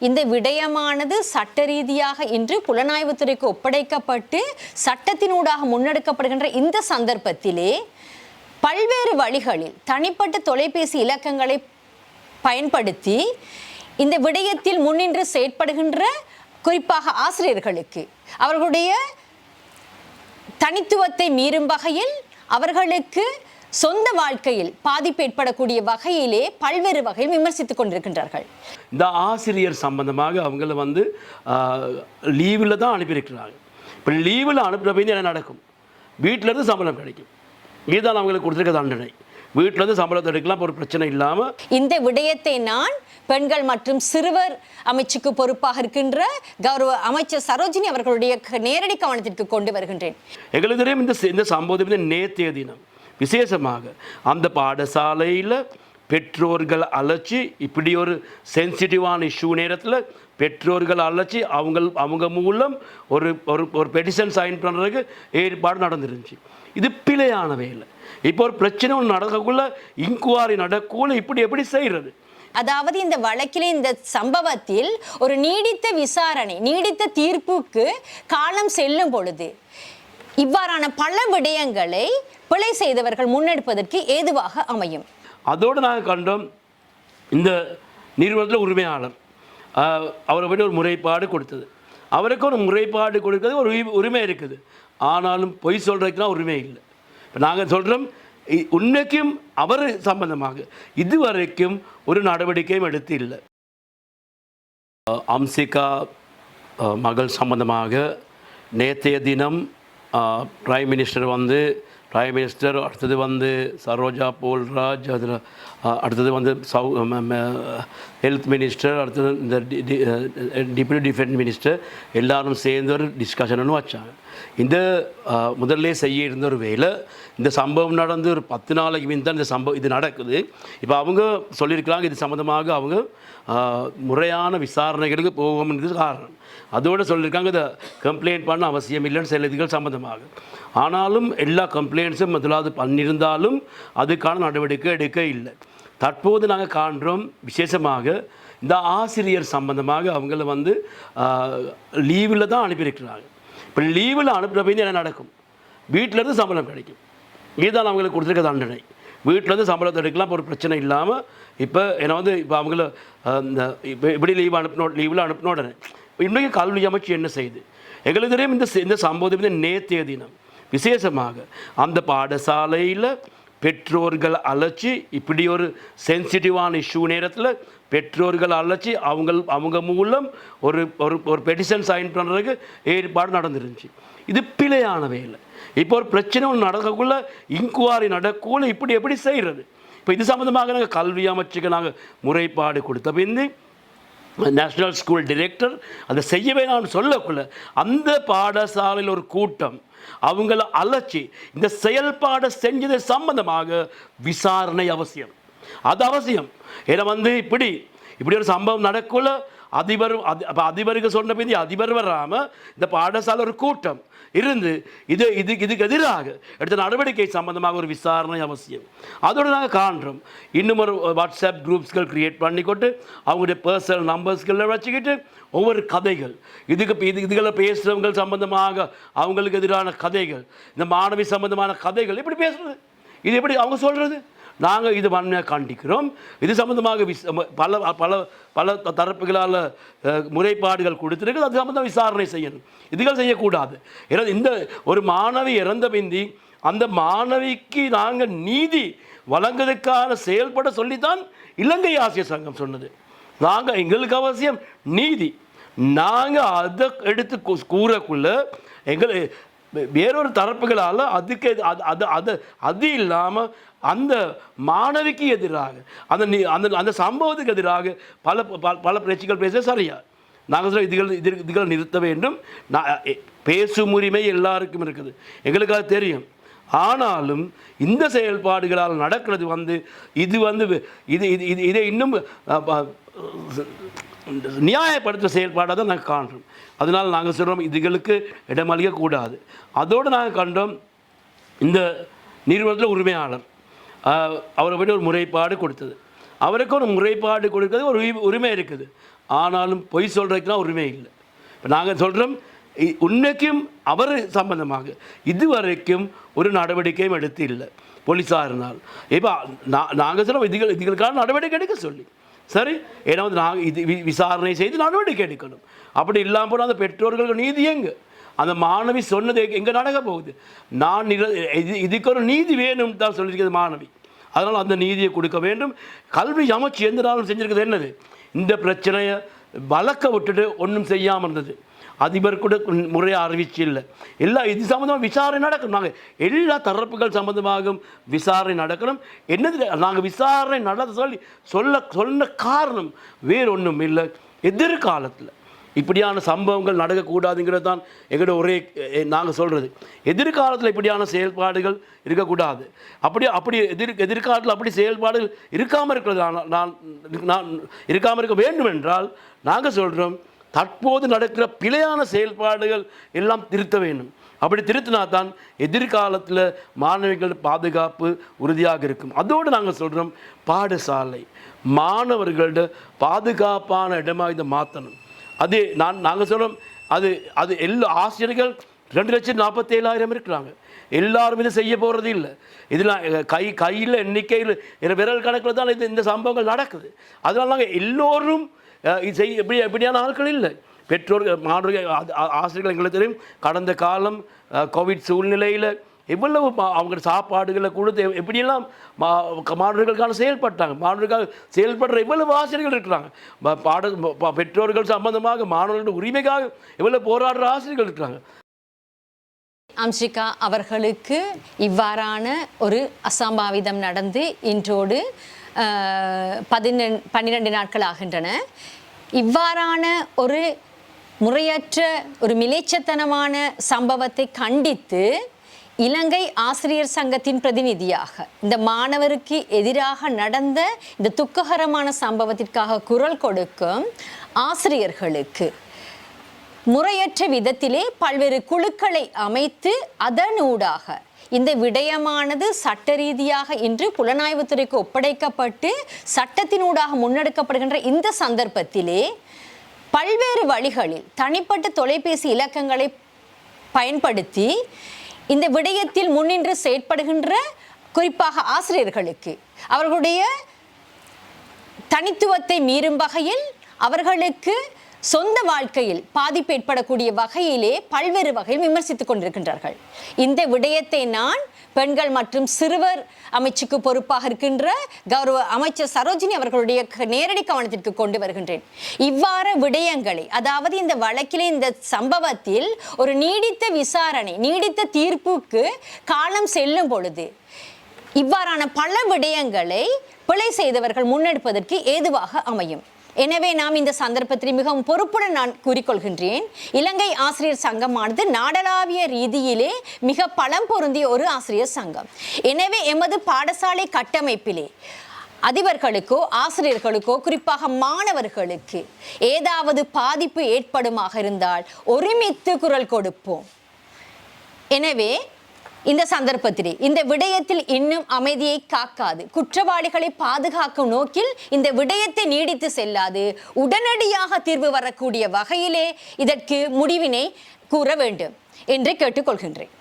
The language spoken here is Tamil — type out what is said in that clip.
இந்த விடயமானது சட்ட ரீதியாக இன்று புலனாய்வுத்துறைக்கு ஒப்படைக்கப்பட்டு சட்டத்தினூடாக முன்னெடுக்கப்படுகின்ற இந்த சந்தர்ப்பத்திலே பல்வேறு வழிகளில் தனிப்பட்ட தொலைபேசி இலக்கங்களை பயன்படுத்தி இந்த விடயத்தில் முன்னின்று செயற்படுகின்ற குறிப்பாக ஆசிரியர்களுக்கு அவர்களுடைய தனித்துவத்தை மீறும் வகையில் அவர்களுக்கு சொந்த வாழ்க்கையில் பாதிப்பு ஏற்படக்கூடிய வகையிலே பல்வேறு வகையில் விமர்சித்துக் கொண்டிருக்கின்றார்கள். இந்த ஆசிரியர் சம்பந்தமாக அவங்கள வந்து லீவில் தான் அனுப்பியிருக்கிறாங்க. இப்போ லீவில் அனுப்புகிற போய் என்ன நடக்கும்? வீட்டில் இருந்து சம்பளம் கிடைக்கும். இதுதான் அவங்களுக்கு கொடுத்துருக்க தண்டனை. வீட்டில் இருந்து சம்பளத்தை எடுக்கலாம் ஒரு பிரச்சனை இல்லாமல் இந்த விடயத்தை நான் பெண்கள் மற்றும் சிறுவர் அமைச்சுக்கு பொறுப்பாக இருக்கின்ற கௌரவ அமைச்சர் சரோஜினி அவர்களுடைய நேரடி கவனத்திற்கு கொண்டு வருகின்றேன். எங்களுக்கு தெரியும் இந்த இந்த சம்பவம் நேற்றைய தினம். விசேஷமாக. அந்த பாடசாலையில் பெற்றோர்கள் அழைச்சி இப்படி ஒரு சென்சிட்டிவான இஷ்யூ நேரத்தில் பெற்றோர்கள் அழைச்சி அவங்க அவங்க மூலம் ஒரு ஒரு ஒரு பெட்டிஷன் சைன் பண்ணுறதுக்கு ஏற்பாடு நடந்துருந்துச்சு. இது பிழையான வேலை. இப்போ ஒரு பிரச்சனை ஒன்று நடக்கக்குள்ள இன்குவாரி நடக்குள்ள இப்படி எப்படி செய்கிறது அதாவது இந்த வழக்கில் இந்த சம்பவத்தில் ஒரு நீடித்த விசாரணை நீடித்த தீர்ப்புக்கு காலம் செல்லும் பொழுது இவ்வாறான பல விடயங்களை பிழை செய்தவர்கள் முன்னெடுப்பதற்கு ஏதுவாக அமையும். அதோடு நாங்கள் கண்டோம் இந்த நிறுவனத்தில் உரிமையாளர் அவரை பற்றி ஒரு முறைப்பாடு கொடுத்தது. அவருக்கு ஒரு முறைப்பாடு கொடுக்கிறது ஒரு உரிமை இருக்குது. ஆனாலும் பொய் சொல்கிறதுக்குலாம் உரிமை இல்லை. இப்போ நாங்கள் சொல்கிறோம் உண்மைக்கும் அவர் சம்பந்தமாக இதுவரைக்கும் ஒரு நடவடிக்கையும் எடுத்து இல்லை. அம்சிகா மகள் சம்பந்தமாக நேற்றைய தினம் பிரைம் மினிஸ்டர் வந்து பிரைம் மினிஸ்டர் அடுத்தது வந்து சரோஜா போல்ராஜ் அதில் அடுத்தது வந்து சவு ஹெல்த் மினிஸ்டர் அடுத்தது இந்த டிப்யூட்டி டிஃபென்ஸ் மினிஸ்டர் எல்லாரும் சேர்ந்து ஒரு டிஸ்கஷன் வச்சாங்க. இந்த முதல்ல செய்ய இருந்த ஒரு வேலை இந்த சம்பவம் நடந்து ஒரு பத்து நாளைக்கு மீன் தான் இந்த சம்பவம் இது நடக்குது. இப்போ அவங்க சொல்லியிருக்கிறாங்க இது சம்மந்தமாக அவங்க முறையான விசாரணைகளுக்கு போகும்ன்றது காரணம். அதோடு சொல்லியிருக்காங்க இதை கம்ப்ளைண்ட் பண்ண அவசியம் இல்லைன்னு சில இதுகள் சம்மந்தமாக ஆனாலும் எல்லா கம்ப்ளைண்ட்ஸும் முதலாவது பண்ணியிருந்தாலும் அதுக்கான நடவடிக்கை எடுக்க இல்லை. தற்போது நாங்கள் காண்றோம் விசேஷமாக இந்த ஆசிரியர் சம்பந்தமாக அவங்கள வந்து லீவில் தான் அனுப்பியிருக்கிறாங்க. இப்போ லீவில் அனுப்புகிறப்ப என்ன நடக்கும்? வீட்டிலேருந்து சம்பளம் கிடைக்கும். இதுதான் அவங்களுக்கு கொடுத்துருக்க தண்டனை. வீட்டிலேருந்து சம்பளத்தை எடுக்கலாம் ஒரு பிரச்சனை இல்லாமல் இப்போ என்னை வந்து இப்போ அவங்கள இந்த இப்போ இப்படி லீவ் அனுப்பினோ லீவில் அனுப்பின உடனே இன்றைக்கு கல்வி அமைச்சு என்ன செய்யுது எங்களுக்கு தெரியும் இந்த இந்த சம்பவம் வந்து நேற்றைய தினம் விசேஷமாக அந்த பாடசாலையில் பெற்றோர்கள் அழைச்சி இப்படி ஒரு சென்சிட்டிவான இஷ்யூ நேரத்தில் பெற்றோர்கள் அழைச்சி அவங்க அவங்க மூலம் ஒரு ஒரு ஒரு பெட்டிஷன் சைன் பண்ணுறதுக்கு ஏற்பாடு நடந்துருந்துச்சு. இது பிழையானவே இல்லை இப்போ ஒரு பிரச்சனை ஒன்று நடக்கக்குள்ள இன்குவாரி நடக்குள்ள இப்படி எப்படி செய்கிறது இப்போ இது சம்மந்தமாக நாங்கள் கல்வி அமைச்சுக்கு நாங்கள் முறைப்பாடு கொடுத்த பிந்து நேஷ்னல் ஸ்கூல் டிரெக்டர் அதை செய்யவே நான் சொல்லக்குள்ள அந்த பாடசாலையில் ஒரு கூட்டம் அவங்கள அலட்சி இந்த செயல்பாடை செஞ்சது சம்பந்தமாக விசாரணை அவசியம். அது அவசியம். ஏன்னா வந்து இப்படி இப்படி ஒரு சம்பவம் நடக்குள்ள அதிபர் அதி அப்போ அதிபருக்கு சொன்ன பிந்தி அதிபர் வராமல் இந்த பாடசாலை ஒரு கூட்டம். இருந்து இது இது இதுக்கு எதிராக எடுத்த நடவடிக்கை சம்பந்தமாக ஒரு விசாரணை அவசியம். அதோடு நாங்கள் காண்றோம். இன்னும் ஒரு வாட்ஸ்அப் குரூப்ஸ்கள் கிரியேட் பண்ணிக்கொண்டு அவங்களுடைய பர்சனல் நம்பர்ஸ்களை வச்சுக்கிட்டு ஒவ்வொரு கதைகள். இதுக்கு இது இதுகளை பேசுகிறவங்க சம்பந்தமாக அவங்களுக்கு எதிரான கதைகள். இந்த மாணவி சம்பந்தமான கதைகள் எப்படி பேசுறது. இது எப்படி அவங்க சொல்கிறது நாங்கள் இது வன்மையாக காண்பிக்கிறோம். இது சம்பந்தமாக விஸ் பல பல பல தரப்புகளால் முறைப்பாடுகள் கொடுத்துருக்கு அது சம்பந்தம் விசாரணை செய்யணும். இதுகள் செய்யக்கூடாது. ஏன்னா இந்த ஒரு மாணவி இறந்த பிந்தி அந்த மாணவிக்கு நாங்கள் நீதி வழங்குவதற்கான செயல்பட சொல்லித்தான் இலங்கை ஆசிரியர் சங்கம் சொன்னது. நாங்கள் எங்களுக்கு அவசியம் நீதி. நாங்கள் அதை எடுத்து கூ- கூறக்குள்ள எங்கள் வேறொரு தரப்புகளால் அதுக்கு அது அது அது அது இல்லாமல் அந்த மாணவிக்கு எதிராக அந்த நீ அந்த அந்த சம்பவத்துக்கு எதிராக பல பல- பல பேச்சுக்கள் பேச சரியா? நாங்கள் சொல்ல இதுகள் இது இதுகளை நிறுத்த வேண்டும். நான் பேசும் உரிமை எல்லாருக்கும் இருக்குது. எங்களுக்கு அது தெரியும். ஆனாலும் இந்த செயல்பாடுகளால் நடக்கிறது வந்து இது வந்து இது இது இது இதை இன்னும் நியாயப்படுத்துகிற செயல்பாடாக தான் நாங்கள் காண்றோம் அதனால் நாங்கள் சொல்கிறோம் இதுகளுக்கு இடமளிக்கக்கூடாது. அதோடு நாங்கள் கண்டோம் இந்த நிறுவனத்தில் உரிமையாளர் அவரை பற்றி ஒரு முறைப்பாடு கொடுத்தது. அவருக்கு ஒரு முறைப்பாடு கொடுக்கறது ஒரு உரிமை இருக்குது. ஆனாலும் பொய் சொல்கிறதுக்குலாம் உரிமை இல்லை. இப்போ நாங்கள் சொல்கிறோம் உண்மைக்கும் அவர் சம்பந்தமாக. இதுவரைக்கும் ஒரு நடவடிக்கையும் எடுத்து இல்லை போலீஸாரினால் இப்போ நான் நாங்கள் சொல்ல இதுகள் இதுகளுக்கான நடவடிக்கை எடுக்க சொல்லி. சரி ஏன்னா வந்து நாங்கள் இது வி- விசாரணை செய்து நடவடிக்கை எடுக்கணும். அப்படி இல்லாமல் போனால் அந்த பெற்றோர்களுக்கு நீதி எங்கே? அந்த மாணவி சொன்னது எங்கே நடக்க போகுது? நான் இது இதுக்கு ஒரு நீதி வேணும் தான் சொல்லியிருக்கிறது மாணவி. அதனால் அந்த நீதியை கொடுக்க வேண்டும். கல்வி அமைச்சு எந்த நாளும் செஞ்சிருக்கிறது என்னது? இந்த பிரச்சனையை வளர்க்க விட்டுட்டு ஒன்றும் செய்யாமல் இருந்தது. அதிபர் கூட முறையாக அறிவிச்சு இல்லை. எல்லா இது சம்மந்தமாக விசாரணை நடக்கணும். நாங்கள் எல்லா தரப்புகள் சம்மந்தமாகவும் விசாரணை நடக்கணும். என்னது? நாங்கள் விசாரணை நடத்த சொல்லி சொல்ல சொன்ன காரணம் வேறு ஒன்றும் இல்லை. எதிர்காலத்தில். இப்படியான சம்பவங்கள் நடக்கக்கூடாதுங்கிறது தான் எங்களோட ஒரே நாங்கள் சொல்கிறது எதிர்காலத்தில் இப்படியான செயல்பாடுகள் இருக்கக்கூடாது. அப்படி அப்படி எதிர் எதிர்காலத்தில் அப்படி செயல்பாடுகள் இருக்காமல் இருக்கிறது நான் நான் இருக்காமல் இருக்க வேண்டும் என்றால் நாங்கள் சொல்கிறோம் தற்போது நடக்கிற பிழையான செயல்பாடுகள் எல்லாம் திருத்த வேண்டும். அப்படி திருத்தினா தான் எதிர்காலத்தில் மாணவிகள் பாதுகாப்பு உறுதியாக இருக்கும். அதோடு நாங்கள் சொல்கிறோம் பாடசாலை மாணவர்களோட பாதுகாப்பான இடமாக இதை மாற்றணும் அது நான் நாங்கள் சொல்கிறோம் அது அது எல்லா ஆசிரியர்கள் ரெண்டு லட்சம் நாற்பத்தேழாயிரம் இருக்கிறாங்க. எல்லாரும் இதை செய்ய போகிறது இல்லை. இதெல்லாம் கை கையில் எண்ணிக்கையில் விரல் கணக்கில் தான் இது இந்த சம்பவங்கள் நடக்குது. அதனால நாங்கள் எல்லோரும் இது செய்ய எப்படி எப்படியான ஆட்கள் இல்லை. பெற்றோர்கள் மாணவர்கள் ஆ- ஆசிரியர்கள் எங்களுக்கு தெரியும். கடந்த காலம் கோவிட் சூழ்நிலையில் எவ்வளவு அவங்க சாப்பாடுகளை கொடுத்து எப்படியெல்லாம் மா மாணவர்களுக்காக செயல்பட்டாங்க? மாணவர்கள் செயல்படுற எவ்வளவு ஆசிரியர்கள் இருக்கிறாங்க? பாட பெற்றோர்கள் சம்பந்தமாக மாணவர்களுடைய உரிமைக்காக எவ்வளவு போராடுற ஆசிரியர்கள் இருக்கிறாங்க? அம்ஷிகா அவர்களுக்கு இவ்வாறான ஒரு அசம்பாவிதம் நடந்து இன்றோடு பதினெண் பன்னிரெண்டு நாட்கள் ஆகின்றன. இவ்வாறான ஒரு முறையற்ற ஒரு மிலேச்சத்தனமான சம்பவத்தை கண்டித்து இலங்கை ஆசிரியர் சங்கத்தின் பிரதிநிதியாக இந்த மாணவருக்கு எதிராக நடந்த இந்த துக்ககரமான சம்பவத்திற்காக குரல் கொடுக்கும் ஆசிரியர்களுக்கு முறையற்ற விதத்திலே பல்வேறு குழுக்களை அமைத்து அதனூடாக இந்த விடயமானது சட்ட ரீதியாக இன்று புலனாய்வுத்துறைக்கு ஒப்படைக்கப்பட்டு சட்டத்தினூடாக முன்னெடுக்கப்படுகின்ற இந்த சந்தர்ப்பத்திலே பல்வேறு வழிகளில் தனிப்பட்ட தொலைபேசி இலக்கங்களை பயன்படுத்தி இந்த விடயத்தில் முன்னின்று செயற்படுகின்ற குறிப்பாக ஆசிரியர்களுக்கு அவர்களுடைய தனித்துவத்தை மீறும் வகையில் அவர்களுக்கு சொந்த வாழ்க்கையில் பாதிப்பு ஏற்படக்கூடிய வகையிலே பல்வேறு வகையில் விமர்சித்துக் கொண்டிருக்கின்றார்கள். இந்த விடயத்தை நான் பெண்கள் மற்றும் சிறுவர் அமைச்சுக்கு பொறுப்பாக இருக்கின்ற கௌரவ அமைச்சர் சரோஜினி அவர்களுடைய க- நேரடி கவனத்திற்கு கொண்டு வருகின்றேன். இவ்வாறு விடயங்களை அதாவது இந்த வழக்கிலே இந்த சம்பவத்தில் ஒரு நீடித்த விசாரணை நீடித்த தீர்ப்புக்கு காலம் செல்லும் பொழுது இவ்வாறான பல விடயங்களை பிழை செய்தவர்கள் முன்னெடுப்பதற்கு ஏதுவாக அமையும். எனவே நாம் இந்த சந்தர்ப்பத்தில் மிகவும் பொறுப்புடன் நான் கூறிக்கொள்கின்றேன். இலங்கை ஆசிரியர் சங்கமானது நாடளாவிய ரீதியிலே மிக பலம் பொருந்திய ஒரு ஆசிரியர் சங்கம். எனவே எமது பாடசாலை கட்டமைப்பிலே அதிபர்களுக்கோ ஆசிரியர்களுக்கோ குறிப்பாக மாணவர்களுக்கு ஏதாவது பாதிப்பு ஏற்படுமாக இருந்தால் ஒருமித்து குரல் கொடுப்போம். எனவே இந்த சந்தர்ப்பத்திலே இந்த விடயத்தில் இன்னும் அமைதியை காக்காது. குற்றவாளிகளை பாதுகாக்கும் நோக்கில் இந்த விடயத்தை நீடித்து செல்லாது. உடனடியாக தீர்வு வரக்கூடிய வகையிலே இதற்கு முடிவினை கூற வேண்டும் என்று கேட்டுக்கொள்கின்றேன்.